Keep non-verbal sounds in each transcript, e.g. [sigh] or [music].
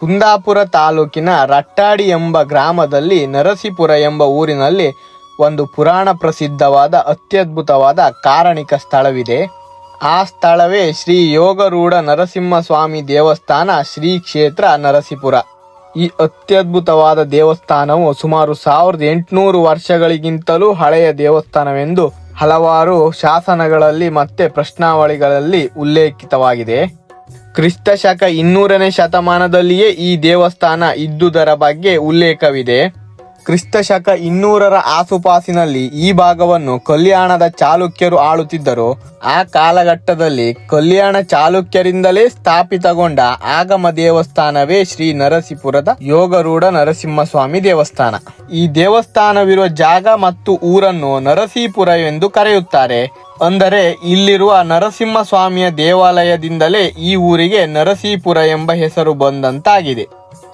ಕುಂದಾಪುರ ತಾಲೂಕಿನ ರಟ್ಟಾಡಿ ಎಂಬ ಗ್ರಾಮದಲ್ಲಿ ನರಸೀಪುರ ಎಂಬ ಊರಿನಲ್ಲಿ ಒಂದು ಪುರಾಣ ಪ್ರಸಿದ್ಧವಾದ ಅತ್ಯದ್ಭುತವಾದ ಕಾರಣಿಕ ಸ್ಥಳವಿದೆ. ಆ ಸ್ಥಳವೇ ಶ್ರೀ ಯೋಗರೂಢ ನರಸಿಂಹಸ್ವಾಮಿ ದೇವಸ್ಥಾನ ಶ್ರೀ ಕ್ಷೇತ್ರ ನರಸೀಪುರ. ಈ ಅತ್ಯದ್ಭುತವಾದ ದೇವಸ್ಥಾನವು ಸುಮಾರು ಸಾವಿರದ ಎಂಟುನೂರು ವರ್ಷಗಳಿಗಿಂತಲೂ ಹಳೆಯ ದೇವಸ್ಥಾನವೆಂದು ಹಲವಾರು ಶಾಸನಗಳಲ್ಲಿ ಮತ್ತೆ ಪ್ರಶ್ನಾವಳಿಗಳಲ್ಲಿ ಉಲ್ಲೇಖಿತವಾಗಿದೆ. ಕ್ರಿಸ್ತ ಶಕ ಇನ್ನೂರನೇ ಶತಮಾನದಲ್ಲಿಯೇ ಈ ದೇವಸ್ಥಾನ ಇದ್ದುದರ ಬಗ್ಗೆ ಉಲ್ಲೇಖವಿದೆ. ಕ್ರಿಸ್ತ ಶಕ ಇನ್ನೂರರ ಆಸುಪಾಸಿನಲ್ಲಿ ಈ ಭಾಗವನ್ನು ಕಲ್ಯಾಣದ ಚಾಲುಕ್ಯರು ಆಳುತ್ತಿದ್ದರು. ಆ ಕಾಲಘಟ್ಟದಲ್ಲಿ ಕಲ್ಯಾಣ ಚಾಲುಕ್ಯರಿಂದಲೇ ಸ್ಥಾಪಿತಗೊಂಡ ಆಗಮ ದೇವಸ್ಥಾನವೇ ಶ್ರೀ ನರಸೀಪುರದ ಯೋಗರೂಢ ನರಸಿಂಹಸ್ವಾಮಿ ದೇವಸ್ಥಾನ. ಈ ದೇವಸ್ಥಾನವಿರುವ ಜಾಗ ಮತ್ತು ಊರನ್ನು ನರಸೀಪುರ ಎಂದು ಕರೆಯುತ್ತಾರೆ. ಅಂದರೆ ಇಲ್ಲಿರುವ ನರಸಿಂಹ ಸ್ವಾಮಿಯ ದೇವಾಲಯದಿಂದಲೇ ಈ ಊರಿಗೆ ನರಸೀಪುರ ಎಂಬ ಹೆಸರು ಬಂದಂತಾಗಿದೆ.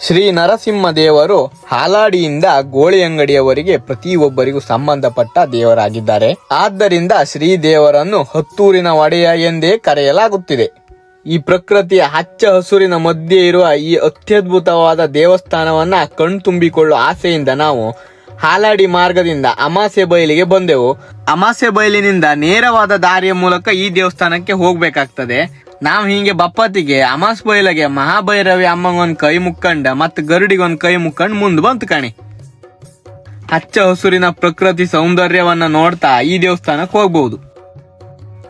ಶ್ರೀ ನರಸಿಂಹ ದೇವರು ಹಾಲಾಡಿಯಿಂದ ಗೋಳಿ ಅಂಗಡಿಯವರಿಗೆ ಪ್ರತಿಯೊಬ್ಬರಿಗೂ ಸಂಬಂಧಪಟ್ಟ ದೇವರಾಗಿದ್ದಾರೆ. ಆದ್ದರಿಂದ ಶ್ರೀ ದೇವರನ್ನು ಹತ್ತೂರಿನ ಒಡೆಯ ಎಂದೇ ಕರೆಯಲಾಗುತ್ತಿದೆ. ಈ ಪ್ರಕೃತಿಯ ಹಚ್ಚ ಹಸುರಿನ ಮಧ್ಯೆ ಇರುವ ಈ ಅತ್ಯದ್ಭುತವಾದ ದೇವಸ್ಥಾನವನ್ನ ಕಣ್ತುಂಬಿಕೊಳ್ಳುವ ಆಸೆಯಿಂದ ನಾವು ಹಾಲಾಡಿ ಮಾರ್ಗದಿಂದ ಅಮಾಸೆ ಬಯಲಿಗೆ ಬಂದೆವು. ಅಮಾಸೆ ಬಯಲಿನಿಂದ ನೇರವಾದ ದಾರಿಯ ಮೂಲಕ ಈ ದೇವಸ್ಥಾನಕ್ಕೆ ಹೋಗ್ಬೇಕಾಗ್ತದೆ. ನಾವು ಹಿಂಗೆ ಬಪ್ಪತ್ತಿಗೆ ಅಮಾಸ್ ಬಯಲಿಗೆ ಮಹಾಭೈರವಿ ಅಮ್ಮಗೊಂದ್ ಕೈ ಮುಕ್ಕಂಡ ಮತ್ ಗರುಡಿಗೊಂದ್ ಕೈ ಮುಕ್ಕಂಡ್ ಮುಂದ್ ಬಂತು ಕಣಿ. ಹಚ್ಚ ಹಸುರಿನ ಪ್ರಕೃತಿ ಸೌಂದರ್ಯವನ್ನ ನೋಡ್ತಾ ಈ ದೇವಸ್ಥಾನಕ್ಕೆ ಹೋಗ್ಬಹುದು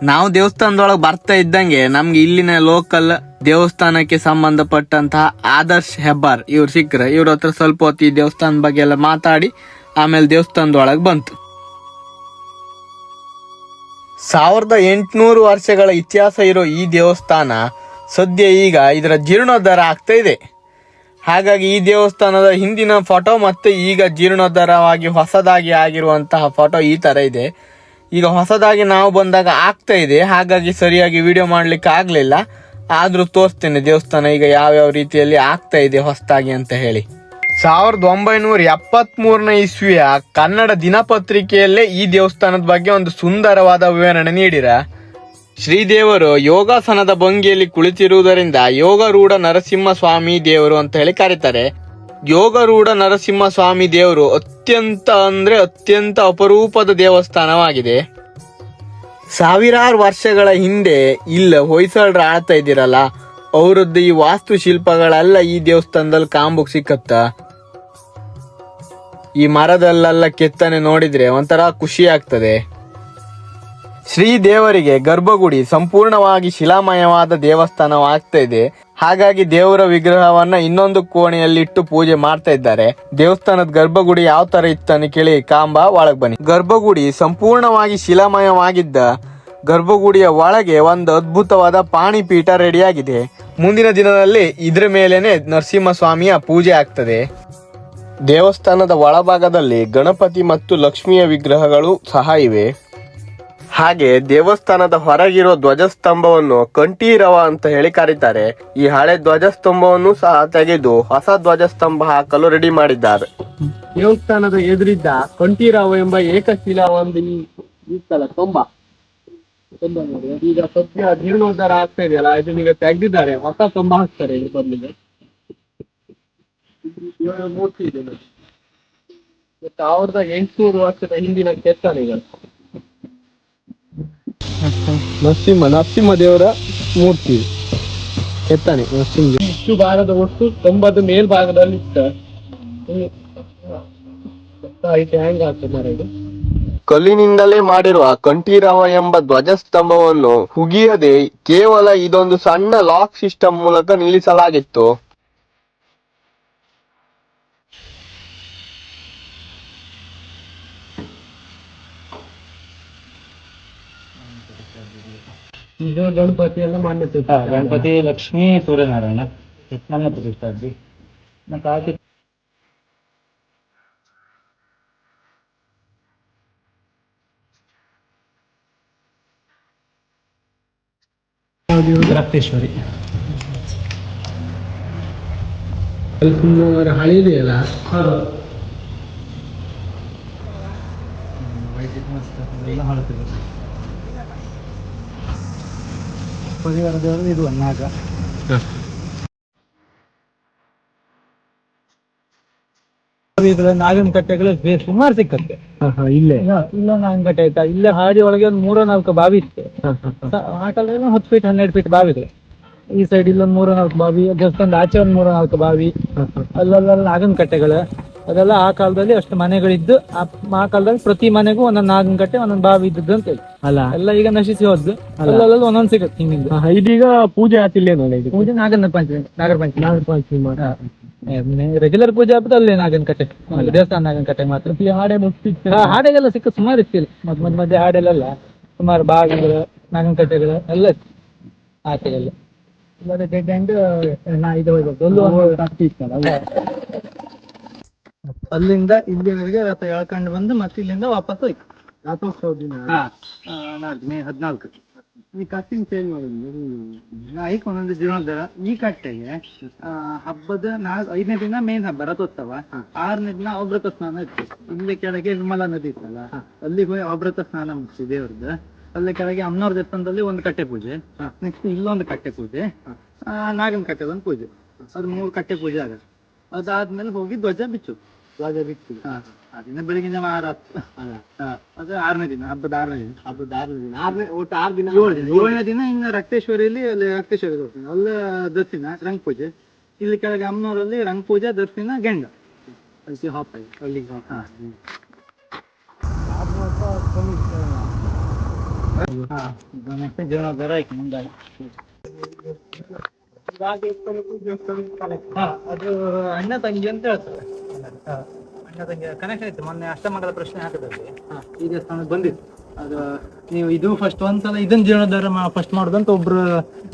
ನಾವು ದೇವಸ್ಥಾನದೊಳಗೆ ಬರ್ತಾ ಇದ್ದಂಗೆ ನಮ್ಗೆ ಇಲ್ಲಿನ ಲೋಕಲ್ ದೇವಸ್ಥಾನಕ್ಕೆ ಸಂಬಂಧಪಟ್ಟಂತಹ ಆದರ್ಶ್ ಹೆಬ್ಬಾರ್ ಇವ್ರು ಸಿಕ್ಕ್ರ. ಇವ್ರ ಹತ್ರ ಸ್ವಲ್ಪ ಹೊತ್ತು ಈ ದೇವಸ್ಥಾನದ ಬಗ್ಗೆ ಎಲ್ಲ ಮಾತಾಡಿ ಆಮೇಲೆ ದೇವಸ್ಥಾನದೊಳಗೆ ಬಂತು. ಸಾವಿರದ ಎಂಟುನೂರು ವರ್ಷಗಳ ಇತಿಹಾಸ ಇರೋ ಈ ದೇವಸ್ಥಾನ ಸದ್ಯ ಈಗ ಇದರ ಜೀರ್ಣೋದ್ಧಾರ ಆಗ್ತಾ ಇದೆ. ಹಾಗಾಗಿ ಈ ದೇವಸ್ಥಾನದ ಹಿಂದಿನ ಫೋಟೋ ಮತ್ತು ಈಗ ಜೀರ್ಣೋದ್ಧಾರವಾಗಿ ಹೊಸದಾಗಿ ಆಗಿರುವಂತಹ ಫೋಟೋ ಈ ಥರ ಇದೆ. ಈಗ ಹೊಸದಾಗಿ ನಾವು ಬಂದಾಗ ಆಗ್ತಾ ಇದೆ. ಹಾಗಾಗಿ ಸರಿಯಾಗಿ ವಿಡಿಯೋ ಮಾಡಲಿಕ್ಕೆ ಆಗಲಿಲ್ಲ. ಆದರೂ ತೋರಿಸ್ತೇನೆ ದೇವಸ್ಥಾನ ಈಗ ಯಾವ್ಯಾವ ರೀತಿಯಲ್ಲಿ ಆಗ್ತಾ ಇದೆ ಹೊಸದಾಗಿ ಅಂತ ಹೇಳಿ. ಸಾವಿರದ ಒಂಬೈನೂರ ಎಪ್ಪತ್ತ್ ಮೂರನೇ ಇಸ್ವಿಯ ಕನ್ನಡ ದಿನಪತ್ರಿಕೆಯಲ್ಲೇ ಈ ದೇವಸ್ಥಾನದ ಬಗ್ಗೆ ಒಂದು ಸುಂದರವಾದ ವಿವರಣೆ ನೀಡಿರ. ಶ್ರೀದೇವರು ಯೋಗಾಸನದ ಭಂಗಿಯಲ್ಲಿ ಕುಳಿತಿರುವುದರಿಂದ ಯೋಗರೂಢ ನರಸಿಂಹ ಸ್ವಾಮಿ ದೇವರು ಅಂತ ಹೇಳಿ ಕರೀತಾರೆ. ಯೋಗರೂಢ ನರಸಿಂಹ ಸ್ವಾಮಿ ದೇವರು ಅತ್ಯಂತ ಅಂದ್ರೆ ಅತ್ಯಂತ ಅಪರೂಪದ ದೇವಸ್ಥಾನವಾಗಿದೆ. ಸಾವಿರಾರು ವರ್ಷಗಳ ಹಿಂದೆ ಇಲ್ಲ ಹೊಯ್ಸಳರು ಆಳ್ತಾ ಇದ್ದೀರಲ್ಲ, ಅವರದ್ದು ಈ ವಾಸ್ತುಶಿಲ್ಪಗಳೆಲ್ಲ ಈ ದೇವಸ್ಥಾನದಲ್ಲಿ ಕಾಂಬುಕ್ ಸಿಕ್ಕತ್ತ? ಈ ಮರದಲ್ಲೆಲ್ಲ ಕೆತ್ತನೆ ನೋಡಿದ್ರೆ ಒಂಥರ ಖುಷಿ ಆಗ್ತದೆ. ಶ್ರೀ ದೇವರಿಗೆ ಗರ್ಭಗುಡಿ ಸಂಪೂರ್ಣವಾಗಿ ಶಿಲಾಮಯವಾದ ದೇವಸ್ಥಾನವಾಗ್ತಾ ಇದೆ. ಹಾಗಾಗಿ ದೇವರ ವಿಗ್ರಹವನ್ನ ಇನ್ನೊಂದು ಕೋಣೆಯಲ್ಲಿ ಇಟ್ಟು ಪೂಜೆ ಮಾಡ್ತಾ ಇದ್ದಾರೆ. ದೇವಸ್ಥಾನದ ಗರ್ಭಗುಡಿ ಯಾವ ತರ ಇತ್ತನ್ನು ಕೇಳಿ ಕಾಂಬ ಒಳಗ್ ಬನ್ನಿ. ಗರ್ಭಗುಡಿ ಸಂಪೂರ್ಣವಾಗಿ ಶಿಲಾಮಯವಾಗಿದ್ದ ಗರ್ಭಗುಡಿಯ ಒಳಗೆ ಒಂದು ಅದ್ಭುತವಾದ ಪಾಣಿಪೀಠ ರೆಡಿಯಾಗಿದೆ. ಮುಂದಿನ ದಿನದಲ್ಲಿ ಇದ್ರ ಮೇಲೇನೆ ನರಸಿಂಹಸ್ವಾಮಿಯ ಪೂಜೆ ಆಗ್ತದೆ. ದೇವಸ್ಥಾನದ ಒಳಭಾಗದಲ್ಲಿ ಗಣಪತಿ ಮತ್ತು ಲಕ್ಷ್ಮಿಯ ವಿಗ್ರಹಗಳು ಸಹ ಇವೆ. ಹಾಗೆ ದೇವಸ್ಥಾನದ ಹೊರಗಿರೋ ಧ್ವಜಸ್ತಂಭವನ್ನು ಕಂಠೀರವ ಅಂತ ಹೇಳಿ ಕರೀತಾರೆ. ಈ ಹಳೆ ಧ್ವಜಸ್ತಂಭವನ್ನು ಸಹ ತೆಗೆದು ಹೊಸ ಧ್ವಜಸ್ತಂಭ ಹಾಕಲು ರೆಡಿ ಮಾಡಿದ್ದಾರೆ. ದೇವಸ್ಥಾನದ ಎದುರಿದ್ದ ಕಂಠೀರವ ಎಂಬ ಏಕಶಿಲಾ ಒಂದು ಇತ್ತಲ್ಲ ಈಗ ಸದ್ಯ ಜೀರ್ಣೋದ್ಧಾರ ಆಗ್ತಾ ಇದೆಯಲ್ಲ, ಇದನ್ನ ಈಗ ತೆಗೆದಿದ್ದಾರೆ. ಹೊಸ ಸ್ತಂಭ ಹಾಕ್ತಾರೆ ಇಲ್ಲಿ ಬದಲಿಗೆ ದೇವರ ಮೂರ್ತಿ ಇದೆ ನೋಡಿ. ಸಾವಿರದ ಎಂಟುನೂರು ವರ್ಷದ ಹಿಂದಿನ ಕೆತ್ತನೆಗಳು ನರಸಿಂಹ ನರಸಿಂಹ ದೇವರ ಮೂರ್ತಿ ಕೆತ್ತನೆ ನರಸಿಂಹ. ಇಷ್ಟು ಭಾಗದ ಒಟ್ಟು ತೊಂಬತ್ತು ಮೇಲ್ಭಾಗದಲ್ಲಿ ಇತ್ತು ಹ್ಯಾಂಗ್ ಆಗ್ತದೆ ಮರ ಇದು. ಕಲ್ಲಿನಿಂದಲೇ ಮಾಡಿರುವ ಕಂಠೀರವ ಎಂಬ ಧ್ವಜಸ್ತಂಭವನ್ನು ಹುಗಿಯದೆ ಕೇವಲ ಇದೊಂದು ಸಣ್ಣ ಲಾಕ್ ಸಿಸ್ಟಮ್ ಮೂಲಕ ನಿಲ್ಲಿಸಲಾಗಿತ್ತು. ಇದು ಗಣಪತಿ ಎಲ್ಲ ಮಾನ್ಯತೆ ಹಾ, ಗಣಪತಿ ಲಕ್ಷ್ಮೀ ಸೂರ್ಯನಾರಾಯಣ ನಮ್ಮ ಪ್ರತಿಷ್ಠಾ ಇದ್ವಿ ಮತ್ತೆ ಆಚೆ ರಕ್ತೇಶ್ವರಿ ಸುಮಾರು ಹಳಿದೆಯಲ್ಲ ಎಲ್ಲ ಹಾಳುತ್ತಿದೆ ನಾಗನ್ ದೇವರದ್ದು ಇದು ನಾಗ ನಾಗಿನ ಕಟ್ಟೆಗಳು ಸುಮಾರು ಸಿಕ್ಕತ್ತೆ. ಇಲ್ಲೇ. ಇಲ್ಲ ನಾಗಿನ ಕಟ್ಟೆ ಆಯ್ತಾ ಇಲ್ಲೇ ಹಾಡಿ ಒಳಗೆ ಒಂದು ಮೂರ ನಾಲ್ಕು ಬಾವಿ ಇತ್ತು. ಆ ಕಾಲದಲ್ಲಿ ಹತ್ತು ಫೀಟ್ ಹನ್ನೆರಡು ಫೀಟ್ ಬಾವಿ ಇದೆ ಈ ಸೈಡ್ ಇಲ್ಲೊಂದು ಮೂರ ನಾಲ್ಕು ಬಾವಿ ಜಸ್ಟ್ ಒಂದು ಆಚೆ ಒಂದು ಮೂರ ನಾಲ್ಕು ಬಾವಿ ಅಲ್ಲಲ್ಲ ನಾಗನ ಕಟ್ಟೆಗಳು. ಅದೆಲ್ಲ ಆ ಕಾಲದಲ್ಲಿ ಅಷ್ಟು ಮನೆಗಳಿದ್ದು ಆ ಆ ಕಾಲದಲ್ಲಿ ಪ್ರತಿ ಮನೆಗೂ ಒಂದೊಂದು ನಾಗಿನ ಕಟ್ಟೆ ಒಂದೊಂದು ಬಾವಿ ಇದ್ದದ್ದು ಅಂತ ಹೇಳಿ. ಅಲ್ಲ. ಎಲ್ಲ ಈಗ ನಶಿಸಿ ಹೋದ್ದು ಅಲ್ಲಲ್ಲ ಒಂದೊಂದು ಸಿಗುತ್ತೆ ಹಿಂಗಿಂದ. ಇದೀಗ ಪೂಜೆ ಆತಿಲ್ಲ ನೋಡಿ ಪೂಜೆ ನಾಗನ ಪಂಚಮಿ ನಾಗರ ಪಂಚಮಿ. ನಾಗರ ಪಂಚಮಿ ರೆಗ್ಯುಲರ್ ಪೂಜೆ ಹಬ್ಬದ ಅಲ್ಲೇ ನಾಗನ ಕಟ್ಟೆ. ಅಲ್ಲಿ. ದೇವಸ್ಥಾನ ನಾಗನ ಕಟ್ಟೆ ಮಾತ್ರ. ಹಾಡೆ ಮುಗ್ಸಿತ್ತು ಹಾಡೆಗೆಲ್ಲ ಸಿಕ್ಕ ಸುಮಾರು ಇತ್ತು ಇಲ್ಲಿ. ಮಧ್ಯ ಮಧ್ಯ ಮಧ್ಯೆ. ಹಾಡೆಲ್ಲ ಸುಮಾರು ಬಾವಿಗಳು ನಾಗನ ಕಟ್ಟೆಗಳು ಎಲ್ಲ ಇತ್ತು. ಆಚೆಗೆಲ್ಲ. ಇಲ್ಲದೆ ಡೆಡ್ ಎಂಡ್ ನಾ ಇದು ಅಲ್ಲೂ ಒಂದು ಅಲ್ಲಿಂದ ಇಲ್ಲಿವರೆಗೆ ರಥ ಎಳ್ಕೊಂಡು ಬಂದು ಮತ್ತೆ ಇಲ್ಲಿಂದ ವಾಪಸ್ ಹೋಯ್ತು. ರಥೋತ್ಸವ ದಿನ. ಹಾ. ಆ, ನಾಲ್ಕು ಮೇ ಹದಿನಾಲ್ಕು. ಈ ಕಟ್ಟಿಂಗ್ ಚೇಂಜ್ ಮಾಡೋದು ಒಂದೊಂದು ಜೀವನೋದ್ಧಾರ. ಈ ಕಟ್ಟೆಗೆ ಆ, ಹಬ್ಬದ ನಾಲ್ಕು ಐದನೇ ದಿನ ಮೇನ್ ಹಬ್ಬ ರಥೋತ್ಸವ. ಆರನೇ ದಿನ ಅವ್ರತ ಸ್ನಾನ ಇತ್ತು. ಇಲ್ಲಿ ಕೆಳಗೆ ವಿಮಲಾ ನದಿ ಇತ್ತಲ್ಲ ಅಲ್ಲಿಗೆ ಹೋಗಿ ಅವ್ರತ ಸ್ನಾನ ಮುಗಿಸಿ ದೇವ್ರದ್ದು. ಅಲ್ಲಿ ಕೆಳಗೆ ಅಮ್ಮನವ್ರ ದೇವಸ್ಥಾನದಲ್ಲಿ ಒಂದು ಕಟ್ಟೆ ಪೂಜೆ. ನೆಕ್ಸ್ಟ್ ಇಲ್ಲೊಂದು ಕಟ್ಟೆ ಪೂಜೆ. ಆ, ನಾಗನ ಕಟ್ಟೆ ಒಂದು ಪೂಜೆ. ಅದು ಮೂರು ಕಟ್ಟೆ ಪೂಜೆ ಆಗುತ್ತೆ. ಅದಾದ್ಮೇಲೆ ಹೋಗಿ ಧ್ವಜ ಬಿಚ್ಚು. ಧ್ವಜ ಬಿತ್ತು ಆ ದಿನ ಬೆಳಿಗ್ಗೆ ಜನ ಆರು ಹತ್ತು. ಅದು. ಆರನೇ ದಿನ ಹಬ್ಬದ ಆರನೇ ದಿನ. ಹಬ್ಬದ ಆರನೇ ದಿನ. ಆರನೇ ಒಟ್ಟು ಆರು ದಿನ ಏಳು ದಿನ ಏಳನೇ ದಿನ ಇನ್ನು ರಕ್ತೇಶ್ವರಿಯಲ್ಲಿ ಅಲ್ಲಿ ರಕ್ತೇಶ್ವರಿ ಹೋಗ್ತೀನಿ ಅಲ್ಲ ದರ್ಶನ ರಂಗ್ ಪೂಜೆ. ಇಲ್ಲಿ ಕೆಳಗೆ ಅಮ್ಮನವರಲ್ಲಿ ರಂಗ್ ಪೂಜೆ ದರ್ಶನ ಗೆಂಡ. ಅದಕ್ಕೆ ಹಾಪ್ ಅಲ್ಲಿಗೆ ಹಾ. ಆಯ್ತು ಮುಂದಾಗಿ ಅದು ಅಣ್ಣ ತಂಗಿ ಅಂತ ಹೇಳ್ತಾರೆ. ಹಾ, ಅಣ್ಣ ತಂಗಿ ಕನೆಕ್ಷನ್ ಇತ್ತು ಮೊನ್ನೆ ಅಷ್ಟಮಂಗಲ ಪ್ರಶ್ನೆ ಹಾಕಿದಲ್ಲಿ ಈ ದೇವಸ್ಥಾನಕ್ಕೆ ಬಂದಿತ್ತು ಅದು ನೀವು ಇದು ಫಸ್ಟ್ ಒಂದ್ಸಲ ಇದನ್ನ ಜೀರ್ಣೋದ್ಧಾರ ಫಸ್ಟ್ ಮಾಡೋದಂತ ಒಬ್ರು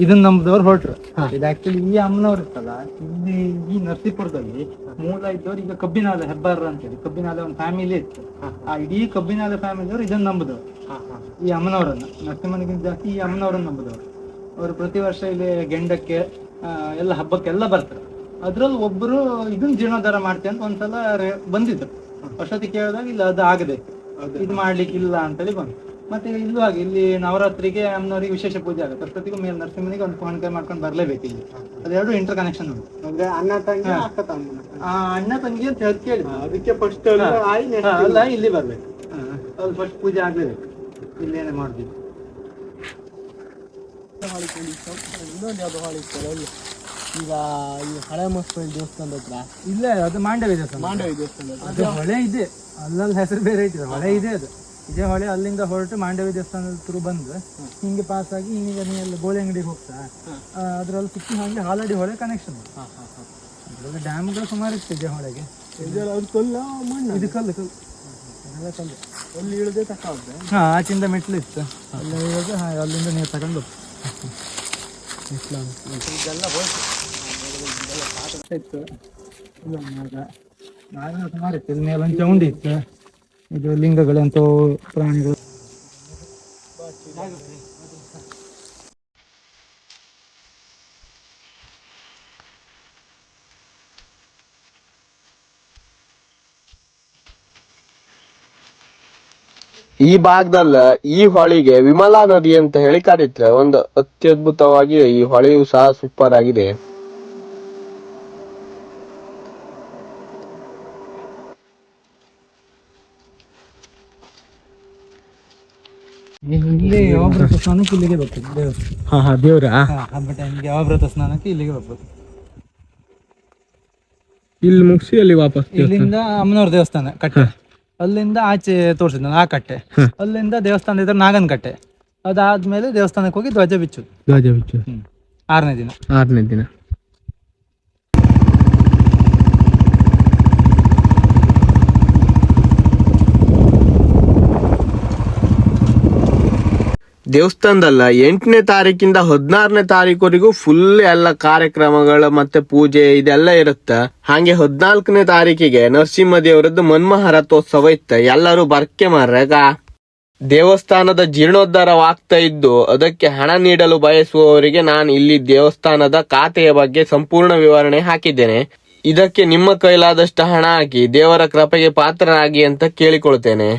ಇದನ್ನ ನಂಬದವ್ರು ಹೊರಟ್ರು. ಇದು ಆಕ್ಚುಲಿ ಈ ಅಮ್ಮನವ್ರು ಇರ್ತಲ್ಲ ಇಲ್ಲಿ ಈ ನರಸೀಪುರದಲ್ಲಿ ಮೂಲ ಇದ್ದವ್ರು ಈಗ ಕಬ್ಬಿನಾಲೆ ಹೆಬ್ಬಾರ ಅಂತೇಳಿ. ಕಬ್ಬಿನಾಲೆ ಒಂದು ಫ್ಯಾಮಿಲಿ ಇತ್ತು. ಆ ಇಡೀ ಕಬ್ಬಿನಾಲೆ ಫ್ಯಾಮಿಲಿಯವರು ಇದನ್ನ ನಂಬಿದವ್ರು. ಈ ಅಮ್ಮನವರನ್ನ ನರಸಿಂಹನಿಗಿಂತ ಜಾಸ್ತಿ ಈ ಅಮ್ಮನವರನ್ನ ನಂಬುದು ಅವರು ಪ್ರತಿ ವರ್ಷ ಇಲ್ಲಿ ಗೆಂಡಕ್ಕೆ ಎಲ್ಲ ಹಬ್ಬಕ್ಕೆಲ್ಲ ಬರ್ತಾರೆ. ಅದ್ರಲ್ಲಿ ಒಬ್ರು ಇದನ್ನ ಜೀರ್ಣೋದ್ಧಾರ ಮಾಡ್ತೆ ಅಂತ ಒಂದ್ಸಲ ಬಂದಿದ್ರು. ಅಷ್ಟೊತ್ತಿಗೆ ಕೇಳಿದಾಗ ಇಲ್ಲ ಅದು ಆಗದೆ. ಇದು ಮಾಡ್ಲಿಕ್ಕೆ ಇಲ್ಲ ಅಂತೇಳಿ ಬಂತು ಮತ್ತೆ ಇಲ್ಲೂ ಹಾಗೆ ಇಲ್ಲಿ ನವರಾತ್ರಿಗೆ ಅಮ್ಮನವರಿಗೆ ವಿಶೇಷ ಪೂಜೆ ಆಗುತ್ತೆ. ಅಷ್ಟೊತ್ತಿಗೂ ಮೇಲೆ ನರಸಿಂಹನಿಗೆ ಒಂದು ಫೋನ್ ಮಾಡ್ಕೊಂಡು ಬರ್ಲೇಬೇಕು ಇಲ್ಲಿ. ಅದೆರಡು ಇಂಟರ್ ಕನೆಕ್ಷನ್ ಉಂಟು. ಅಂದ್ರೆ ಅಣ್ಣ ತಂಗಿ ಅಣ್ಣ ತಂಗಿ ಅಂತ ಹೇಳಿ ಕೇಳಿ ಅದಕ್ಕೆ ಫಸ್ಟ್ ಅಲ್ಲ ಇಲ್ಲಿ ಬರ್ಬೇಕು. ಅಲ್ಲಿ ಫಸ್ಟ್ ಪೂಜೆ ಆಗ್ಲೇಬೇಕು. ಇಲ್ಲೇನೆ ಮಾಡ್ತೀವಿ ಇನ್ನೊಂದು ಯಾವ್ದು ಹಾಳಿ ಇತ್ತಲ್ಲ ಅಲ್ಲಿ ಈಗ ಈ ಹಳೆ ಮಸ್ಪಳ್ಳಿ ದೇವಸ್ಥಾನದ ಹತ್ರ. ಇಲ್ಲ ಅದು ಮಾಂಡವಿ ದೇವಸ್ಥಾನ. ಮಾಂಡವಿ ದೇವಸ್ಥಾನ ಅದು ಹೊಳೆ ಇದೆ. ಅಲ್ಲಲ್ಲಿ ಹೆಸರು ಬೇರೆ ಇದೆ ಹೊಳೆ ಇದೆ ಅದು. ಇದೇ ಹೊಳೆ ಅಲ್ಲಿಂದ ಹೊರಟು ಮಾಂಡವಿ ದೇವಸ್ಥಾನದ ಥ್ರೂ ಬಂದು ಹಿಂಗೆ ಪಾಸ್ ಆಗಿ ಈಗ ನೀ ಅಲ್ಲಿ ಗೋಳಿ ಅಂಗಡಿಗೆ ಹೋಗ್ತಾ ಅದರಲ್ಲಿ ಸುತ್ತಿ ಹಾಗೆ ಹಾಲಡಿ ಹೊಳೆ ಕನೆಕ್ಷನ್ ಅದ್ರಲ್ಲಿ ಡ್ಯಾಮ್ಗಳು ಸುಮಾರು ಇತ್ತು ಇದೇ ಹೊಳೆಗೆ. ಅದು ಕಲ್ಲು ಮಣ್ಣು? ಇದು ಕಲ್ಲು ಕಲ್ಲು. ಕಲ್ಲು. ಅಲ್ಲಿ ಇಳಿದೇ ತಕ್ಕಾದ್ರೆ ಹಾ ಆಚಿಂದ ಮೆಟ್ಲು ಇತ್ತು. ಅಲ್ಲಿ ಅಲ್ಲಿಂದ ನೀರು ತಗೊಂಡು [laughs] ಮೆಟ್ಲು ಇದೆಲ್ಲ ಹೋಯ್ತು. ಇತ್ತು ನಾನು ಸುಮಾರು ಇತ್ತು ಇಲ್ಲಿ ಮೇಲೆ ಒಂದು ಚೌಂಡಿ ಇತ್ತು ಇದು ಲಿಂಗಗಳಂತ ಪ್ರಾಣಿಗಳು. ಈ ಭಾಗದಲ್ಲ, ಈ ಹೊಳಿಗೆ ವಿಮಲಾ ನದಿ ಅಂತ ಹೇಳಿ ಕರೀತಾರೆ. ಒಂದು ಅತ್ಯದ್ಭುತವಾಗಿ ಈ ಹೊಳೆಯು ಸಹ ಸೂಪರ್ ಆಗಿದೆ. ಇಲ್ಲಿ ಯಾವ್ರತ ಸ್ನಾನಕ್ಕೆ ಇಲ್ಲಿಗೆ ಬರ್ಬೇಕು? ದೇವರು. ಹಾ ಹಾ ದೇವ್ರ? ಹಬ್ಬ ಟೈಮ್ಗೆ ಯಾವ್ರತ ಸ್ನಾನಕ್ಕೆ ಇಲ್ಲಿಗೆ ಬರ್ಬೇಕು? ಇಲ್ಲಿ ಮುಗಿಸಿ ಅಲ್ಲಿ ವಾಪಸ್ ಇಲ್ಲಿಂದ ಅಮ್ಮನವ್ರ ದೇವಸ್ಥಾನ ಕಟ್ಟೆ. ಅಲ್ಲಿಂದ ಆಚೆ ತೋರಿಸಿದ್ ಆ ಕಟ್ಟೆ. ಅಲ್ಲಿಂದ ದೇವಸ್ಥಾನ ಇದ್ರೆ ನಾಗನ್ ಕಟ್ಟೆ. ಅದಾದ್ಮೇಲೆ ದೇವಸ್ಥಾನಕ್ಕೆ ಹೋಗಿ ಧ್ವಜ ಬಿಚ್ಚು ಧ್ವಜ ಬಿಚ್ಚು ಆರನೇ ದಿನ. ಆರನೇ ದಿನ. ದೇವಸ್ಥಾನದಲ್ಲ, ಎಂಟನೇ ತಾರೀಕಿಂದ ಹದಿನಾರನೇ ತಾರೀಕುವರೆಗೂ ಫುಲ್ ಎಲ್ಲ ಕಾರ್ಯಕ್ರಮಗಳು ಮತ್ತೆ ಪೂಜೆ ಇದೆಲ್ಲ ಇರುತ್ತೆ. ಹಾಗೆ ಹದಿನಾಲ್ಕನೇ ತಾರೀಕಿಗೆ ನರಸಿಂಹ ದೇವರದ್ದು ಮನ್ಮಹ ರಥೋತ್ಸವ ಇತ್ತ. ಎಲ್ಲರೂ ಬರ್ಕೆ ಮಾರ್ರಾಗ. ದೇವಸ್ಥಾನದ ಜೀರ್ಣೋದ್ಧಾರವಾಗ್ತಾ ಇದ್ದು, ಅದಕ್ಕೆ ಹಣ ನೀಡಲು ಬಯಸುವವರಿಗೆ ನಾನು ಇಲ್ಲಿ ದೇವಸ್ಥಾನದ ಖಾತೆಯ ಬಗ್ಗೆ ಸಂಪೂರ್ಣ ವಿವರಣೆ ಹಾಕಿದ್ದೇನೆ. ಇದಕ್ಕೆ ನಿಮ್ಮ ಕೈಲಾದಷ್ಟು ಹಣ ಹಾಕಿ ದೇವರ ಕೃಪೆಗೆ ಪಾತ್ರರಾಗಿ ಅಂತ ಕೇಳಿಕೊಳ್ತೇನೆ.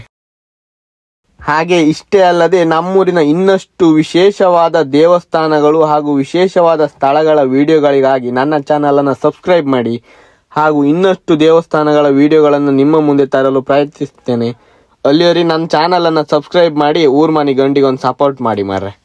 ಹಾಗೆ ಇಷ್ಟೇ ಅಲ್ಲದೆ ನಮ್ಮೂರಿನ ಇನ್ನಷ್ಟು ವಿಶೇಷವಾದ ದೇವಸ್ಥಾನಗಳು ಹಾಗೂ ವಿಶೇಷವಾದ ಸ್ಥಳಗಳ ವಿಡಿಯೋಗಳಿಗಾಗಿ ನನ್ನ ಚಾನಲನ್ನು ಸಬ್ಸ್ಕ್ರೈಬ್ ಮಾಡಿ ಹಾಗೂ ಇನ್ನಷ್ಟು ದೇವಸ್ಥಾನಗಳ ವಿಡಿಯೋಗಳನ್ನು ನಿಮ್ಮ ಮುಂದೆ ತರಲು ಪ್ರಯತ್ನಿಸ್ತೇನೆ. ಅಲ್ಲಿಯವರೆಗೆ ನನ್ನ ಚಾನಲನ್ನು ಸಬ್ಸ್ಕ್ರೈಬ್ ಮಾಡಿ ಊರ್ಮಾನಿ ಗಂಡಿಗೊಂದು ಸಪೋರ್ಟ್ ಮಾಡಿ ಮಾರ್ರೆ.